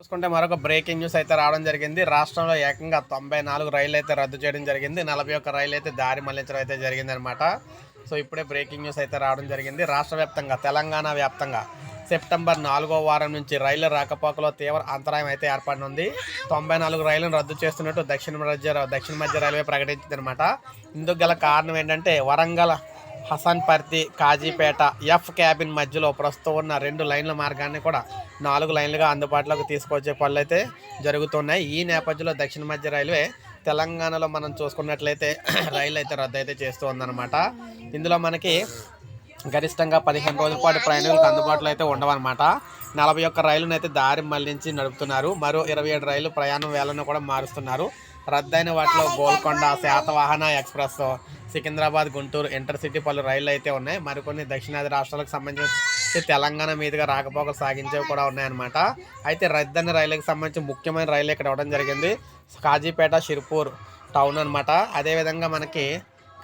చూసుకుంటే మరొక breaking news అయితే రావడం జరిగింది. రాష్ట్రంలో ఏకంగా తొంభై నాలుగు రైళ్ళు అయితే రద్దు చేయడం జరిగింది. నలభై ఒక్క రైలు అయితే దారి మళ్ళించడం అయితే జరిగింది అనమాట సో ఇప్పుడే బ్రేకింగ్ న్యూస్ అయితే రావడం జరిగింది. రాష్ట్ర వ్యాప్తంగా తెలంగాణ వ్యాప్తంగా సెప్టెంబర్ నాలుగో వారం నుంచి రైళ్ళ రాకపోకలో తీవ్ర అంతరాయం అయితే ఏర్పడనుంది. తొంభై నాలుగు రైళ్ళను రద్దు చేస్తున్నట్టు దక్షిణ మధ్య దక్షిణ మధ్య రైల్వే ప్రకటించింది అనమాట ఇందుకు గల కారణం ఏంటంటే వరంగల్ హసన్పర్తి కాజీపేట ఎఫ్ క్యాబిన్ మధ్యలో ప్రస్తుతం ఉన్న రెండు లైన్ల మార్గాన్ని కూడా నాలుగు లైన్లుగా అందుబాటులోకి తీసుకొచ్చే పనులు అయితే జరుగుతున్నాయి. ఈ నేపథ్యంలో దక్షిణ మధ్య రైల్వే తెలంగాణలో మనం చూసుకున్నట్లయితే రైలు అయితే రద్దు అయితే చేస్తూ ఉందన్నమాట. ఇందులో మనకి గరిష్టంగా పదిహేను రోజుల పాటు ప్రయాణికులకు అందుబాటులో అయితే ఉండవన్నమాట. నలభై ఒక్క రైలునైతే దారి మళ్ళించి నడుపుతున్నారు. మరో ఇరవై ఏడు రైలు ప్రయాణం వేళను కూడా మారుస్తున్నారు. రద్దయిన వాటిలో గోల్కొండ శాతవాహన ఎక్స్ప్రెస్ సికింద్రాబాద్ గుంటూరు ఇంటర్సిటీ పలు రైళ్ళు అయితే ఉన్నాయి. మరికొన్ని దక్షిణాది రాష్ట్రాలకు సంబంధించి తెలంగాణ మీదుగా రాకపోకలు సాగించేవి కూడా ఉన్నాయన్నమాట. అయితే రద్దయిన రైలుకి సంబంధించి ముఖ్యమైన రైలు ఇక్కడ ఇవ్వడం జరిగింది. కాజీపేట షిర్పూర్ టౌన్ అనమాట అదేవిధంగా మనకి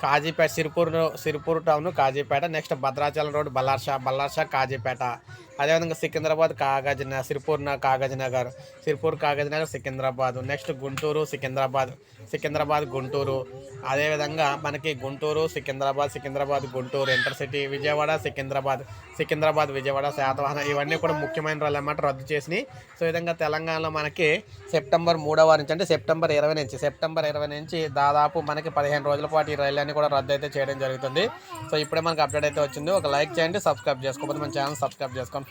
Kazipet Sirpur Sirpur town Kazipet next Bhadrachalam road Balharshah Balharshah Kazipet. అదేవిధంగా సికింద్రాబాద్ కాగజ్ న- సిరిపూర్ కాగజ్ నగర్ సిరిపూర్ కాగజ్ నగర్ సికింద్రాబాద్. నెక్స్ట్ గుంటూరు సికింద్రాబాద్. సికింద్రాబాద్ గుంటూరు. అదేవిధంగా మనకి గుంటూరు సికింద్రాబాద్ సికింద్రాబాద్ గుంటూరు. ఇంటర్సిటీ విజయవాడ సికింద్రాబాద్. సికింద్రాబాద్ విజయవాడ శాతవాహన. ఇవన్నీ కూడా ముఖ్యమైన రోజులు అన్నమాట రద్దు చేసినాయి. సో ఈ విధంగా తెలంగాణలో మనకి సెప్టెంబర్ మూడవ నుంచి అంటే సెప్టెంబర్ ఇరవై నుంచి సెప్టెంబర్ ఇరవై నుంచి దాదాపు మనకి పదిహేను రోజుల పాటు ఈ రైలు కూడా రద్దు అయితే చేయడం జరుగుతుంది. సో ఇప్పుడే మనకి అప్డేట్ అయితే వచ్చింది. ఒక లైక్ చేయండి సబ్స్క్రైబ్ చేసుకోకపోతే మన ఛానల్ సబ్స్క్రైబ్ చేసుకోండి.